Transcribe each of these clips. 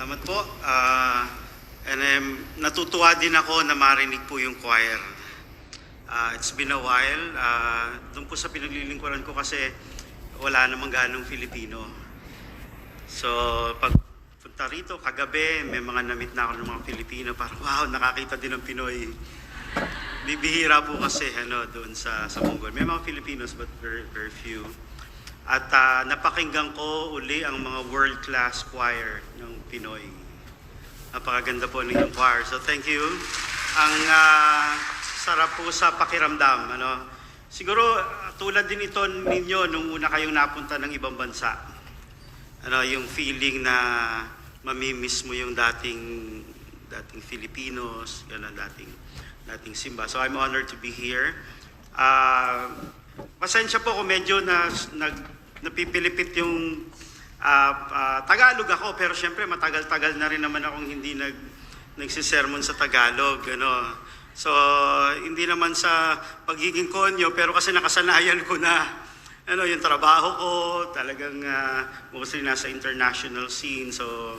Salamat po. Ah, and um, natutuwa din ako na marinig po yung choir. Ah, it's been a while. Ah, doon po sa pinaglilingkuran ko kasi wala namang ganong Filipino. So, pag punta rito, kagabi, may mga namit na ako ng mga Filipino. Parang, wow, nakakita din ng Pinoy. Bibihira po kasi ano, doon sa, sa Mongol. May mga Filipinos but very, very few. At ah, napakinggan ko uli ang mga world-class choir ng Pinoy. Napakaganda po ng inyong choir. So thank you. Ang ah, sarap po sa pakiramdam. Ano? Siguro tulad din ito ninyo nung una kayong napunta ng ibang bansa. Ano, yung feeling na mamimiss mo yung dating dating Filipinos, ang dating dating simba. So I'm honored to be here. Ah, pasensya po kung medyo na, nag, napipilipit yung ah, ah, Tagalog ako, pero syempre matagal-tagal na rin naman akong hindi nag, nagsisermon sa Tagalog. Ano. So, hindi naman sa pagiging konyo, pero kasi nakasanayan ko na ano, yung trabaho ko, talagang ah, mostly nasa international scene. So,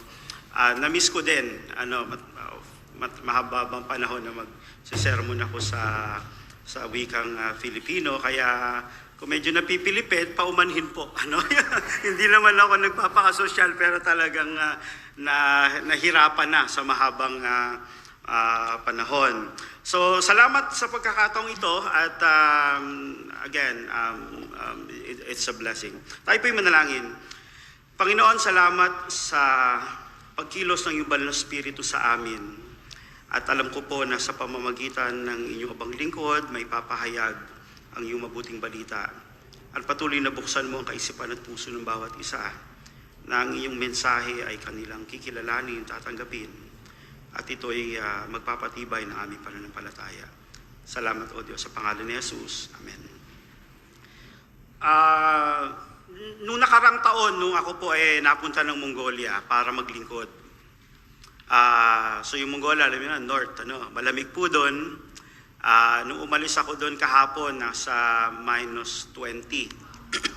ah, na-miss ko din, ano, mat, mat, mahababang panahon na mag-sermon ako sa sa wikang ah, Filipino. Kaya kung medyo napipilipit, paumanhin po. Ano? Hindi naman ako nagpapakasosyal pero talagang ah, na, nahirapan na sa mahabang ah, ah, panahon. So, salamat sa pagkakataong ito at um, again, um, um, it- it's a blessing. Tayo po'y manalangin. Panginoon, salamat sa pagkilos ng iyong banal na spirito sa amin. At alam ko po na sa pamamagitan ng inyong abang lingkod, may papahayag ang iyong mabuting balita. At patuloy na buksan mo ang kaisipan at puso ng bawat isa na ang iyong mensahe ay kanilang kikilalanin, tatanggapin. At ito ay ah, magpapatibay ng aming pananampalataya. Salamat o Diyos sa pangalan ni Jesus. Amen. Ah, nung nakarang taon, nung ako po ay napunta ng Mongolia para maglingkod. Ah, so yung Mongolia, alam niyo na, north, ano, malamig po doon. Ah, nung umalis ako doon kahapon, nasa minus 20.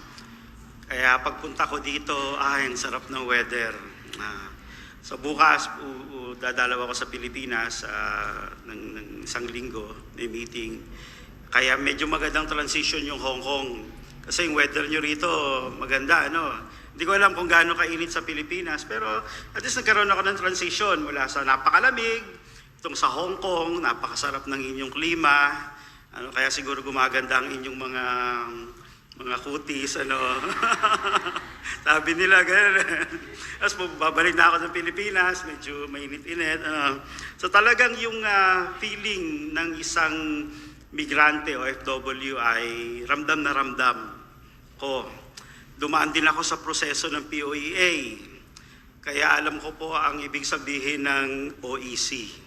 Kaya pagpunta ko dito, ay, ang sarap ng weather. Ah, so bukas, u- u- dadalaw ako sa Pilipinas ah, ng, ng isang linggo, may meeting. Kaya medyo magandang transition yung Hong Kong. Kasi yung weather nyo rito, maganda, ano. Hindi ko alam kung gaano kainit sa Pilipinas, pero at least nagkaroon ako ng transition mula sa napakalamig, itong sa Hong Kong, napakasarap ng inyong klima, ano, kaya siguro gumaganda ang inyong mga mga kutis, ano. Sabi nila, gano'n. Tapos po, babalik na ako sa Pilipinas, medyo mainit-init. Ano. So talagang yung ah, feeling ng isang migrante o FW ay ramdam na ramdam ko. Dumaan din ako sa proseso ng POEA. Kaya alam ko po ang ibig sabihin ng OEC.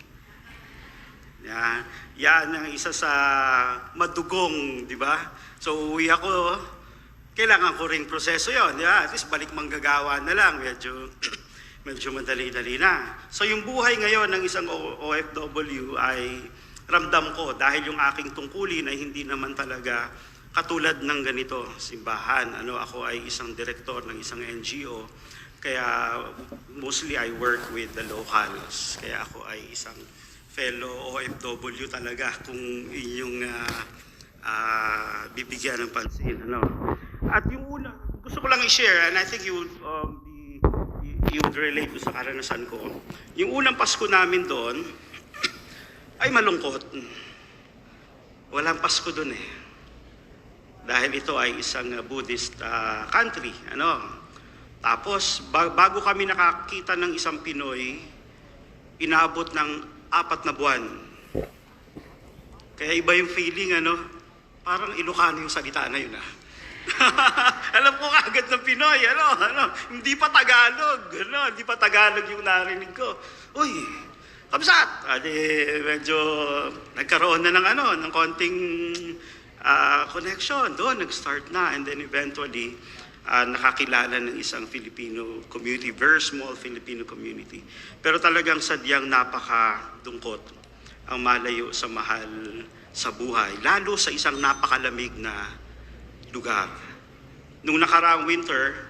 Yan, yan ang isa sa madugong, di ba? So uwi ako, kailangan ko rin proseso yon, ba? At least balik manggagawa na lang, medyo, medyo madali-dali na. So yung buhay ngayon ng isang OFW ay ramdam ko dahil yung aking tungkulin ay hindi naman talaga katulad ng ganito, simbahan. Ano, ako ay isang direktor ng isang NGO, kaya mostly I work with the locals. Kaya ako ay isang fellow OFW talaga kung inyong ah, ah, bibigyan ng pansin. Ano. At yung una, gusto ko lang i-share, and I think you would um, be, you relate to sa karanasan ko. Yung unang Pasko namin doon, ay malungkot. Walang Pasko doon eh. Dahil ito ay isang uh, Buddhist uh, country. Ano? Tapos, ba- bago kami nakakita ng isang Pinoy, inaabot ng apat na buwan. Kaya iba yung feeling, ano? Parang Ilocano yung salita na yun, ah. Alam ko kagad ng Pinoy, ano, ano, hindi pa Tagalog, ano, hindi pa Tagalog yung narinig ko. Uy, kamsat! Adi, medyo nagkaroon na ng ano, ng konting ah, connection. Doon, nag-start na. And then eventually, ah, nakakilala ng isang Filipino community, very small Filipino community. Pero talagang sadyang napakadungkot ang malayo sa mahal sa buhay, lalo sa isang napakalamig na lugar. Nung nakaraang winter,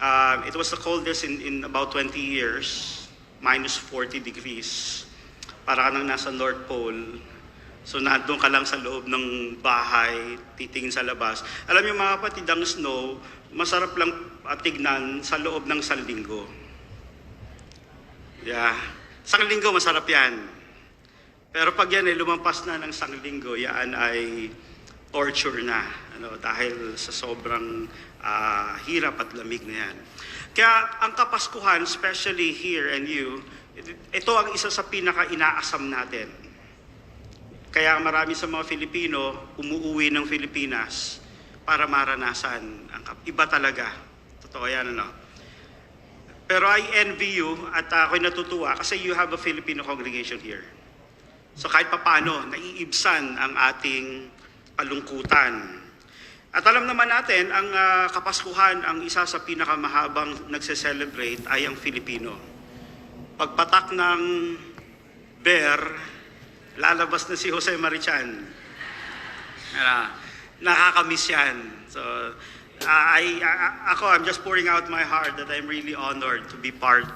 um, it was the coldest in, in about 20 years. minus 40 degrees. Para ka nang nasa North Pole. So nandun ka lang sa loob ng bahay, titingin sa labas. Alam niyo mga kapatid, ang snow, masarap lang ah, tignan sa loob ng isang. Yeah. Isang linggo, masarap yan. Pero pag yan ay lumampas na ng isang linggo, yan ay torture na. Ano, dahil sa sobrang ah, hirap at lamig na yan. Kaya ang Kapaskuhan, especially here and you, ito ang isa sa pinaka-inaasam natin. Kaya marami sa mga Filipino umuuwi ng Pilipinas para maranasan ang iba talaga. Totoo yan ano. Pero I envy you at ako'y natutuwa kasi you have a Filipino congregation here. So kahit papano, naiibsan ang ating kalungkutan. At alam naman natin, ang ah, Kapaskuhan, ang isa sa pinakamahabang nagse-celebrate ay ang Filipino. Pagpatak ng bear, lalabas na si Jose Marichan. Ano, nakakamiss yan. So, uh, I, I- ako, I'm just pouring out my heart that I'm really honored to be part.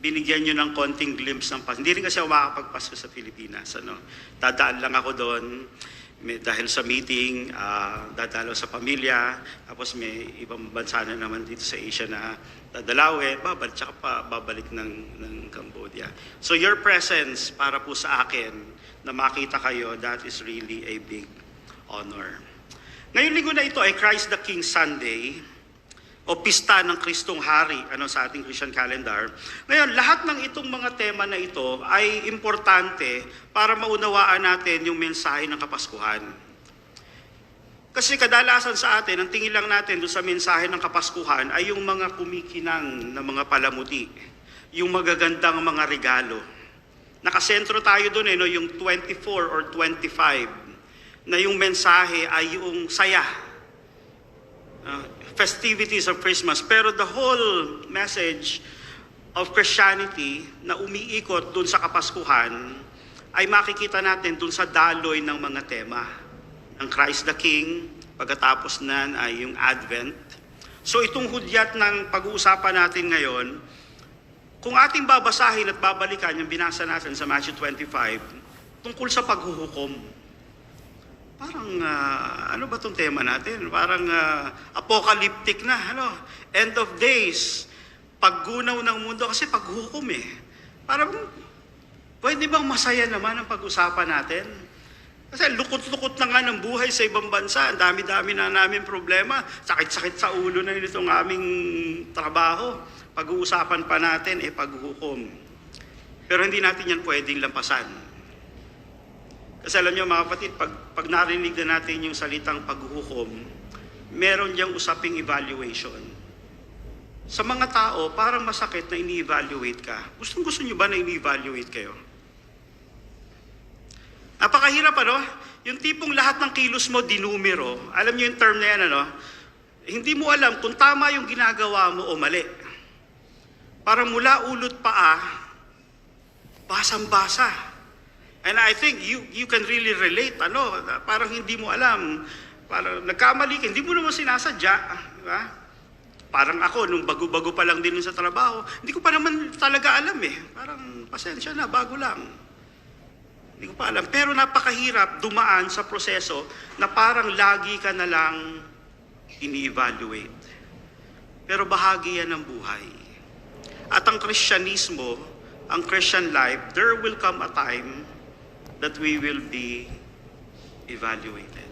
Binigyan nyo ng konting glimpse ng Pasko. Hindi rin kasi ako makakapagpasko sa Pilipinas. Ano? Dadaan lang ako doon may, dahil sa meeting, ah, dadalaw sa pamilya, tapos may ibang bansa na naman dito sa Asia na dadalawin, babalik, tsaka pa babalik ng, ng Cambodia. So your presence para po sa akin na makita kayo, that is really a big honor. Ngayong linggo na ito ay Christ the King Sunday o Pista ng Kristong Hari ano sa ating Christian calendar. Ngayon, lahat ng itong mga tema na ito ay importante para maunawaan natin yung mensahe ng Kapaskuhan. Kasi kadalasan sa atin, ang tingin lang natin doon sa mensahe ng Kapaskuhan ay yung mga kumikinang na mga palamuti, yung magagandang mga regalo. Nakasentro tayo doon eh, no, yung 24 or 25, na yung mensahe ay yung saya, uh, festivities of Christmas. Pero the whole message of Christianity na umiikot dun sa Kapaskuhan ay makikita natin dun sa daloy ng mga tema ng Christ the King, pagkatapos nan ay yung Advent. So itong hudyat ng pag-uusapan natin ngayon, kung ating babasahin at babalikan yung binasa natin sa Matthew 25, tungkol sa paghuhukom. Parang, ah, ano ba itong tema natin? Parang ah, apocalyptic na, ano? End of days. Paggunaw ng mundo kasi paghukom eh. Parang, pwede bang masaya naman ang pag-usapan natin? Kasi lukot-lukot na nga ng buhay sa ibang bansa. Ang dami-dami na namin problema. Sakit-sakit sa ulo na yun itong aming trabaho. Pag-uusapan pa natin, eh, paghukom. Pero hindi natin yan pwedeng lampasan. Kasi alam niyo mga kapatid, pag, pag narinig na natin yung salitang paghuhukom, meron diyang usaping evaluation. Sa mga tao, parang masakit na ini-evaluate ka. Gustong gusto niyo ba na ini-evaluate kayo? Napakahirap ano? Yung tipong lahat ng kilos mo dinumero. Alam niyo yung term na yan ano? Hindi mo alam kung tama yung ginagawa mo o mali. Parang mula ulot paa, basang-basa. And I think you you can really relate, ano, parang hindi mo alam. Parang nagkamali ka, hindi mo naman sinasadya, di ba? Parang ako, nung bago-bago pa lang din sa trabaho, hindi ko pa naman talaga alam eh. Parang, pasensya na, bago lang. Hindi ko pa alam. Pero napakahirap dumaan sa proseso na parang lagi ka na lang ini-evaluate. Pero bahagi yan ng buhay. At ang Kristyanismo, ang Christian life, there will come a time that we will be evaluated.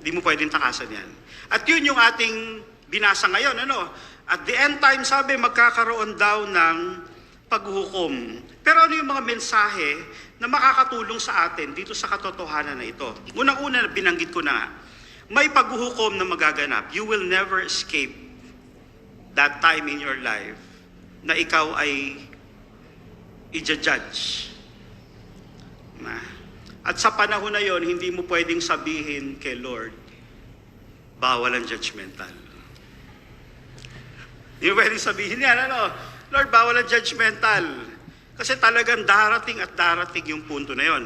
Hindi mo pwedeng takasan yan. At yun yung ating binasa ngayon. Ano? At the end time, sabi, magkakaroon daw ng paghuhukom. Pero ano yung mga mensahe na makakatulong sa atin dito sa katotohanan na ito? Unang-una, binanggit ko na nga, may paghuhukom na magaganap. You will never escape that time in your life na ikaw ay i-judge. At sa panahon na yon, hindi mo pwedeng sabihin kay Lord, bawal ang judgmental. Hindi mo pwedeng sabihin yan, ano? Lord, bawal ang judgmental. Kasi talagang darating at darating yung punto na yon.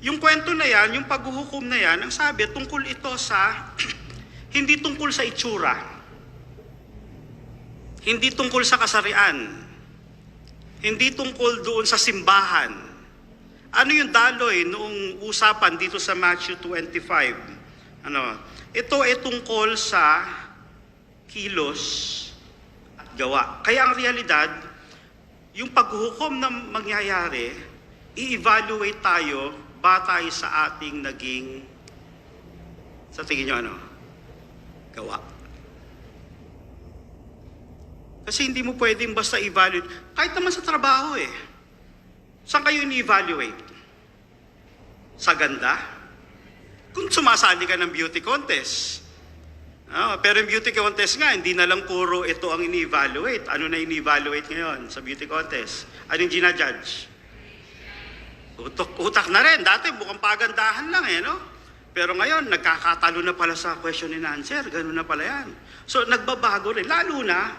Yung kwento na yan, yung paghuhukom na yan, ang sabi, tungkol ito sa, hindi tungkol sa itsura. Hindi tungkol sa kasarian. Hindi tungkol doon sa simbahan. Ano yung daloy noong usapan dito sa Matthew 25? Ano? Ito ay tungkol sa kilos at gawa. Kaya ang realidad, yung paghuhukom na mangyayari, i-evaluate tayo batay sa ating naging, sa tingin nyo ano? Gawa. Kasi hindi mo pwedeng basta evaluate. Kahit naman sa trabaho eh. Saan kayo ni-evaluate? Sa ganda? Kung sumasali ka ng beauty contest. Ah, pero yung beauty contest nga, hindi na lang puro ito ang ini-evaluate. Ano na ini-evaluate ngayon sa beauty contest? Ano yung ginajudge? Utok, utak na rin. Dati mukhang pagandahan lang eh, no? Pero ngayon, nagkakatalo na pala sa question and answer. Ganun na pala yan. So, nagbabago rin. Lalo na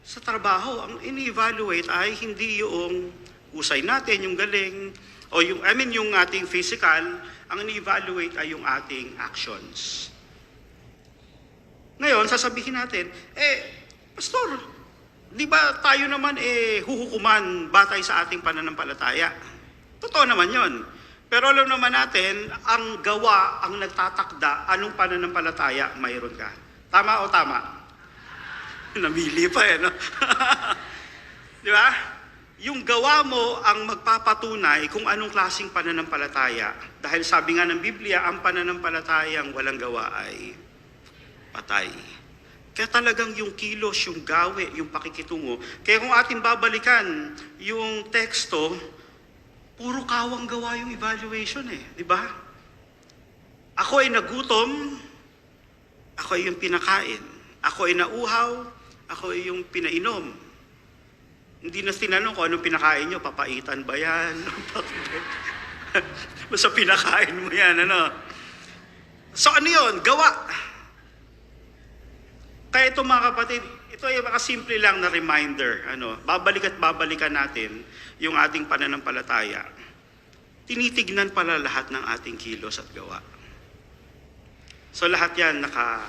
sa trabaho, ang ini-evaluate ay hindi yung usay natin, yung galing, o yung, I mean, yung ating physical, ang ini-evaluate ay yung ating actions. Ngayon, sasabihin natin, eh, Pastor, di ba tayo naman eh huhukuman batay sa ating pananampalataya? Totoo naman yon. Pero alam naman natin, ang gawa, ang nagtatakda, anong pananampalataya mayroon ka. Tama o tama? Namili pa eh, no? Di ba? Yung gawa mo ang magpapatunay kung anong klaseng pananampalataya. Dahil sabi nga ng Biblia, ang pananampalatayang walang gawa ay patay. Kaya talagang yung kilos, yung gawi, yung pakikitungo. Kaya kung ating babalikan yung teksto, puro kawang gawa yung evaluation eh, di ba? Ako ay nagutom, ako ay yung pinakain. Ako ay nauhaw, ako ay yung pinainom. Hindi na tinanong kung anong pinakain nyo, papaitan ba yan? Basta pinakain mo yan, ano? So ano yun? Gawa. Kaya ito mga kapatid, ito ay makasimple lang na reminder. Ano, babalik at babalikan natin yung ating pananampalataya. Tinitignan pala lahat ng ating kilos at gawa. So lahat yan naka,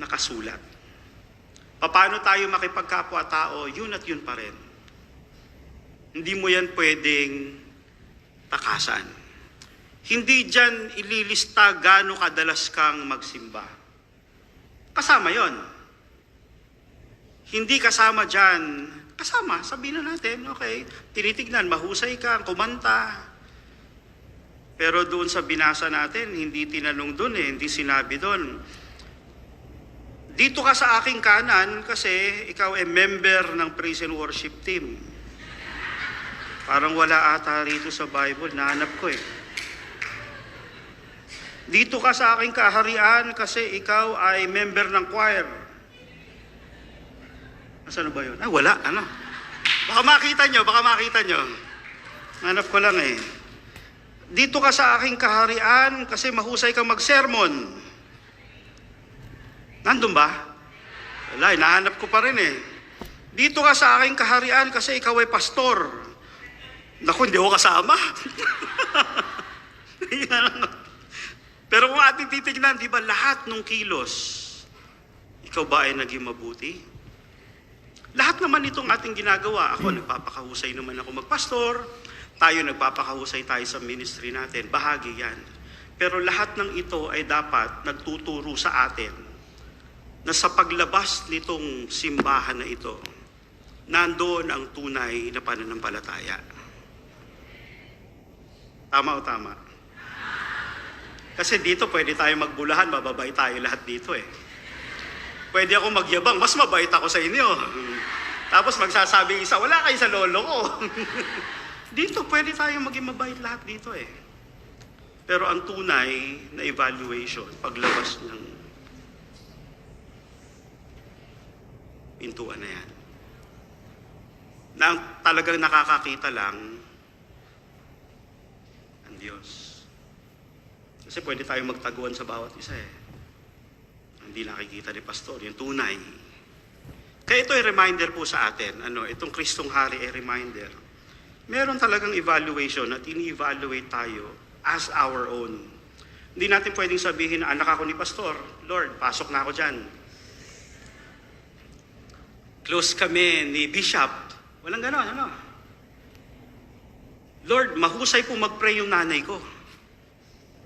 nakasulat. Paano tayo makipagkapwa-tao, yun at yun pa rin. Hindi mo yan pwedeng takasan. Hindi dyan ililista gaano kadalas kang magsimba. Kasama yon. Hindi kasama dyan, kasama, sabihin na natin, okay, tinitignan, mahusay ka, kumanta. Pero doon sa binasa natin, hindi tinanong doon eh, hindi sinabi doon. Dito ka sa aking kanan kasi ikaw ay member ng praise and worship team. Parang wala ata rito sa Bible, nahanap ko eh. Dito ka sa aking kaharian kasi ikaw ay member ng choir. Nasaan na ba yun? Ay, wala. Ano? Baka makita nyo, baka makita nyo. Hanap ko lang eh. Dito ka sa aking kaharian kasi mahusay kang mag-sermon. Nandun ba? Wala, eh, nahanap ko pa rin eh. Dito ka sa aking kaharian kasi ikaw ay pastor. Naku, hindi ako kasama. Pero kung ating titignan, di ba lahat ng kilos, ikaw ba ay naging mabuti? Lahat naman itong ating ginagawa. Ako, nagpapakahusay naman ako magpastor. Tayo, nagpapakahusay tayo sa ministry natin. Bahagi yan. Pero lahat ng ito ay dapat nagtuturo sa atin na sa paglabas nitong simbahan na ito, nandoon ang tunay na pananampalataya. Tama o tama? Kasi dito pwede tayo magbulahan, mababay tayo lahat dito eh. Pwede ako magyabang, mas mabait ako sa inyo. Tapos magsasabi isa, wala kayo sa lolo ko. dito pwede tayo maging mabait lahat dito eh. Pero ang tunay na evaluation, paglabas ng pintuan na yan, na ang talagang nakakakita lang ang Diyos. Kasi pwede tayong magtaguan sa bawat isa eh. Hindi nakikita ni Pastor, yung tunay. Kaya ito ay reminder po sa atin. Ano, itong Kristong Hari ay reminder. Meron talagang evaluation at ini-evaluate tayo as our own. Hindi natin pwedeng sabihin na anak ako ni Pastor, Lord, pasok na ako dyan. Close kami ni Bishop, Walang ganon, ano? Lord, mahusay po mag-pray yung nanay ko.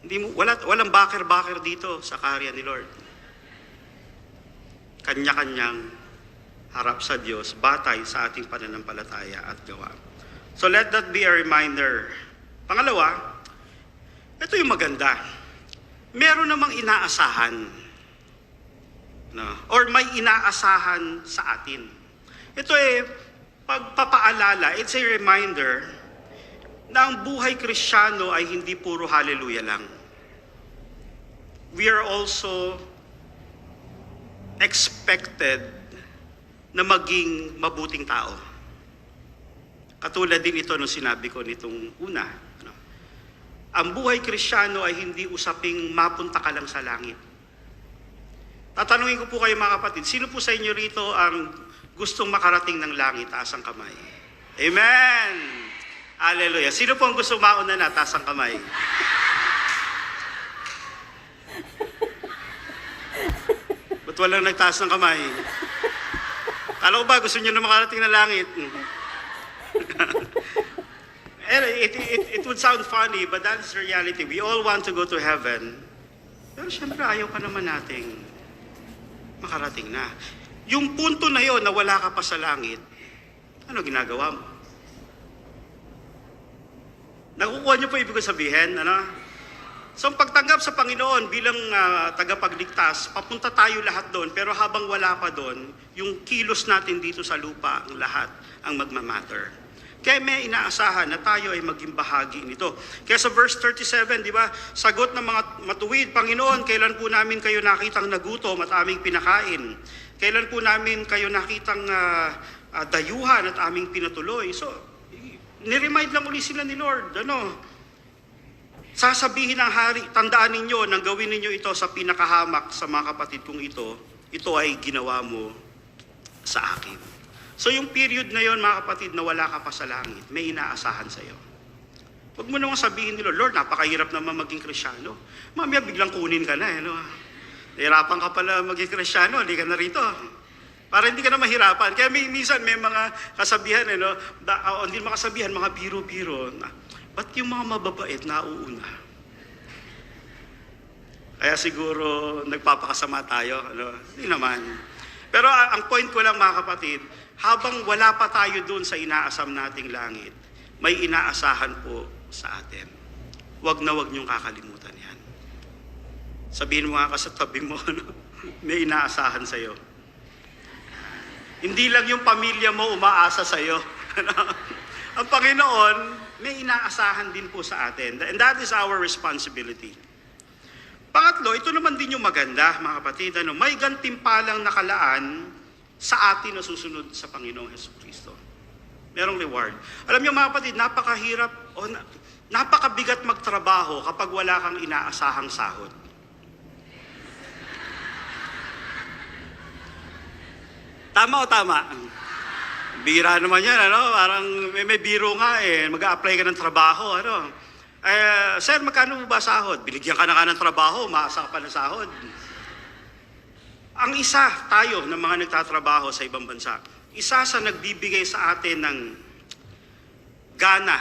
Hindi mo, wala, walang baker-baker dito sa karya ni Lord. Kanya-kanyang harap sa Diyos, batay sa ating pananampalataya at gawa. So let that be a reminder. Pangalawa, ito yung maganda. Meron namang inaasahan. No? Or may inaasahan sa atin. Ito eh, pagpapaalala, it's a reminder na ang buhay kristyano ay hindi puro hallelujah lang. We are also expected na maging mabuting tao. Katulad din ito nung sinabi ko nitong una. Ano? Ang buhay kristyano ay hindi usaping mapunta ka lang sa langit. Tatanungin ko po kayo mga kapatid, sino po sa inyo rito ang gustong makarating ng langit? Taas ang kamay. Amen! Hallelujah. Sino po ang gusto mauna na? Taas ang kamay. Ba't walang nagtaas ng kamay? Kala ko ba gusto niyo na makarating ng langit? It, it, it would sound funny, but that's reality. We all want to go to heaven. Pero syempre, ayaw pa naman nating makarating na. Yung punto na yon na wala ka pa sa langit, ano ginagawa mo? Nakukuha niyo po ibig sabihin, ano? So ang pagtanggap sa Panginoon bilang ah, tagapagligtas, papunta tayo lahat doon, pero habang wala pa doon, yung kilos natin dito sa lupa, ang lahat ang magmamatter. Kaya may inaasahan na tayo ay maging bahagi nito. Kaya sa verse 37, di ba, sagot ng mga matuwid, Panginoon, kailan po namin kayo nakitang nagutom at aming pinakain? Kailan po namin kayo nakitang ah, ah, dayuhan at aming pinatuloy? So, niremind lang uli sila ni Lord, ano, sasabihin ng hari, tandaan ninyo nang gawin ninyo ito sa pinakahamak sa mga kapatid kong ito, ito ay ginawa mo sa akin. So yung period na yon mga kapatid na wala ka pa sa langit, may inaasahan sa iyo. Huwag mo naman sabihin nila, Lord, napakahirap naman maging krisyano. Mamaya biglang kunin ka na, eh, no? Nahirapan ka pala maging krisyano, hindi ka na rito. Para hindi ka na mahirapan. Kaya may, minsan may mga kasabihan, eh, no? Da, oh, hindi makasabihan, mga biro-biro. Na, ba't yung mga mababait nauuna? Kaya siguro nagpapakasama tayo. Ano? Hindi naman. Pero ang point ko lang mga kapatid, habang wala pa tayo doon sa inaasam nating langit, may inaasahan po sa atin. Huwag na huwag niyong kakalimutan yan. Sabihin mo nga ka sa tabi mo, ano? may inaasahan sa iyo. Hindi lang yung pamilya mo umaasa sa iyo. Ang Panginoon, may inaasahan din po sa atin. And that is our responsibility. Pangatlo, ito naman din yung maganda, mga kapatid. Ano, may gantimpalang nakalaan sa atin na susunod sa Panginoong Heso Kristo. Merong reward. Alam niyo mga kapatid, napakahirap o na, napakabigat magtrabaho kapag wala kang inaasahang sahod. Tama o tama? Bira naman yan, ano? Parang may, may biro nga eh. Mag-a-apply ka ng trabaho, ano? Eh, sir, magkano mo ba sahod? Binigyan ka na ka ng trabaho, maasa ka pa ng sahod. Ang isa tayo ng mga nagtatrabaho sa ibang bansa, isa sa nagbibigay sa atin ng gana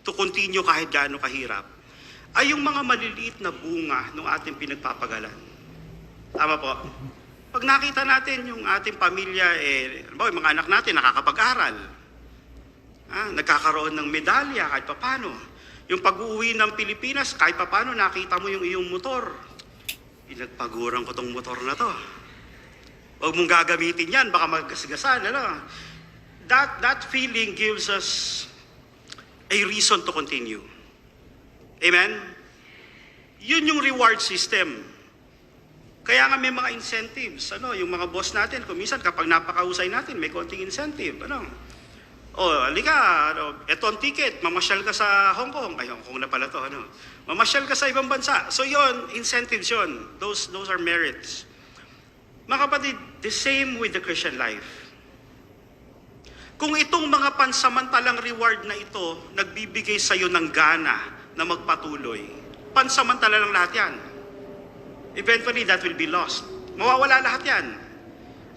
to continue kahit gaano kahirap, ay yung mga maliliit na bunga ng ating pinagpapagalan. Tama po. Pag nakita natin yung ating pamilya, eh, yung mga anak natin nakakapag-aral, ah, nagkakaroon ng medalya kahit papano. Yung pag-uwi ng Pilipinas, kahit papano nakita mo yung iyong motor. Pinagpaguran ko tong motor na to. Huwag mong gagamitin yan, baka maggasgasan. Ano? That, that feeling gives us a reason to continue. Amen? Yun yung reward system. Kaya nga may mga incentives, ano, yung mga boss natin, kung minsan kapag napakausay natin, may konting incentive, ano. O, halika, ano, eto ang ticket, mamasyal ka sa Hong Kong. Ay, Hong Kong na pala to, ano. Mamasyal ka sa ibang bansa. So yon incentives yon. Those, those are merits. Mga kapatid, the same with the Christian life. Kung itong mga pansamantalang reward na ito, nagbibigay sa iyo ng gana na magpatuloy, pansamantala lang lahat yan. Eventually, that will be lost. Mawawala lahat yan.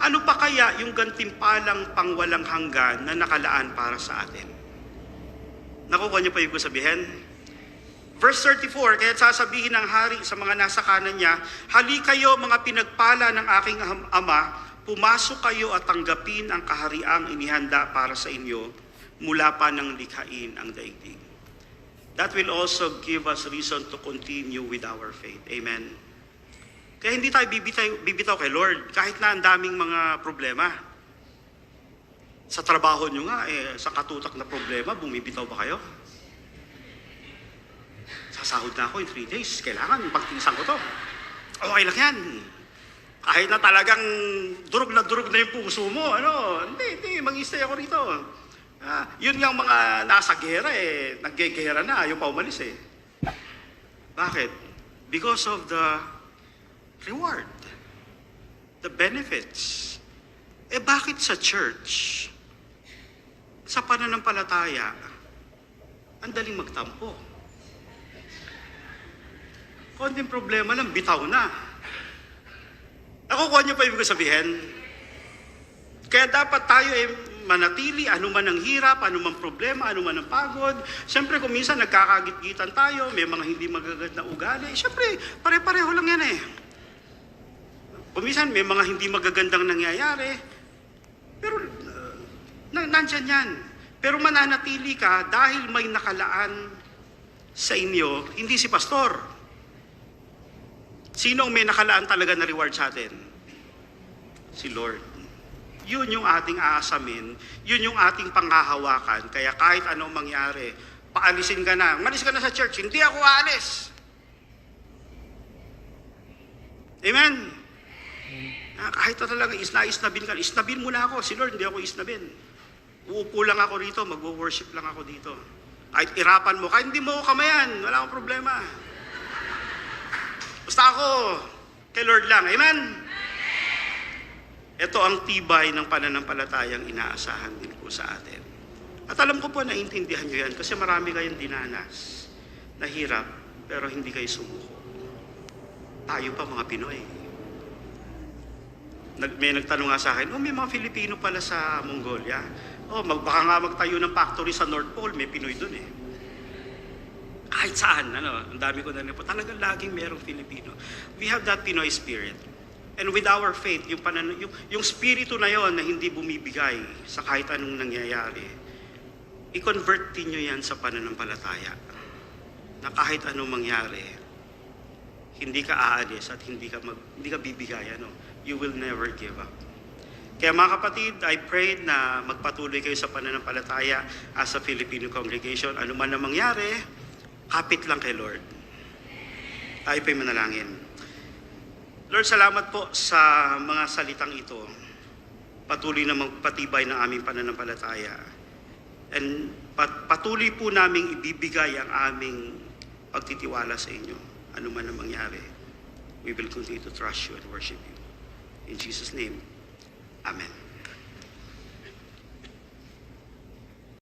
Ano pa kaya yung gantimpalang pangwalang hanggan na nakalaan para sa atin? Nakukuha niyo pa yung sabihin? Verse 34, kaya sasabihin ng hari sa mga nasa kanan niya, Hali kayo mga pinagpala ng aking am- ama, pumasok kayo at tanggapin ang kahariang inihanda para sa inyo mula pa ng likhain ang daigdig. That will also give us reason to continue with our faith. Amen. Kaya hindi tayo bibitaw, bibitaw kay Lord kahit na ang daming mga problema. Sa trabaho nyo nga, eh, sa katutak na problema, bumibitaw ba kayo? Sasahod na ako in three days. Kailangan, pagtiisan ko to. Okay lang yan. Kahit na talagang durog na durog na yung puso mo, ano, hindi, hindi, mag-stay ako rito. Ah, yun ang mga nasa gera eh, naggegera na, ayaw pa umalis eh. Bakit? Because of the reward, the benefits. Eh bakit sa church, sa pananampalataya, ang daling magtampo? Konting problema lang, bitaw na. Nakukuha niyo pa ibig sabihin? Kaya dapat tayo ay manatili, ano man ang hirap, ano man problema, ano man ang pagod. Siyempre, kung minsan nagkakagitgitan tayo, may mga hindi magagandang ugali, siyempre, pare-pareho lang yan eh. Kung minsan may mga hindi magagandang nangyayari, pero uh, na, nandyan yan. Pero mananatili ka dahil may nakalaan sa inyo, hindi si pastor. Sino ang may nakalaan talaga na reward sa atin? Si Lord. Yun yung ating aasamin, yun yung ating panghahawakan. Kaya kahit anong mangyari, paalisin ka na. Malis ka na sa church, hindi ako aalis. Amen? Ah, kahit na talaga isna-isnabin ka, isnabin mo na ako. Si Lord, hindi ako isnabin. Uupo lang ako rito, magwo-worship lang ako dito. Kahit irapan mo, kahit hindi mo ako kamayan, wala akong problema. Basta ako, kay Lord lang. Amen? Ito ang tibay ng pananampalatayang inaasahan din po sa atin. At alam ko po, naiintindihan nyo yan kasi marami kayong dinanas na hirap pero hindi kayo sumuko. Tayo pa mga Pinoy. Nag, may nagtanong nga sa akin, oh may mga Filipino pala sa Mongolia. Oh, mag, baka nga magtayo ng factory sa North Pole, may Pinoy dun eh. Kahit saan, ano, ang dami ko na po. Talagang laging merong Filipino. We have that Pinoy spirit. And with our faith, yung, panan- yung, yung spirito na yon na hindi bumibigay sa kahit anong nangyayari, i-convert nyo yan sa pananampalataya. Na kahit anong mangyari, hindi ka aalis at hindi ka, mag, hindi ka bibigay. Ano? You will never give up. Kaya mga kapatid, I prayed na magpatuloy kayo sa pananampalataya as a Filipino congregation. Ano man ang mangyari, kapit lang kay Lord. Tayo po'y manalangin. Lord, salamat po sa mga salitang ito. Patuloy na magpatibay ng aming pananampalataya. And pat- patuloy po naming ibibigay ang aming pagtitiwala sa inyo. Ano man ang mangyari. We will continue to trust you and worship you. In Jesus' name, Amen.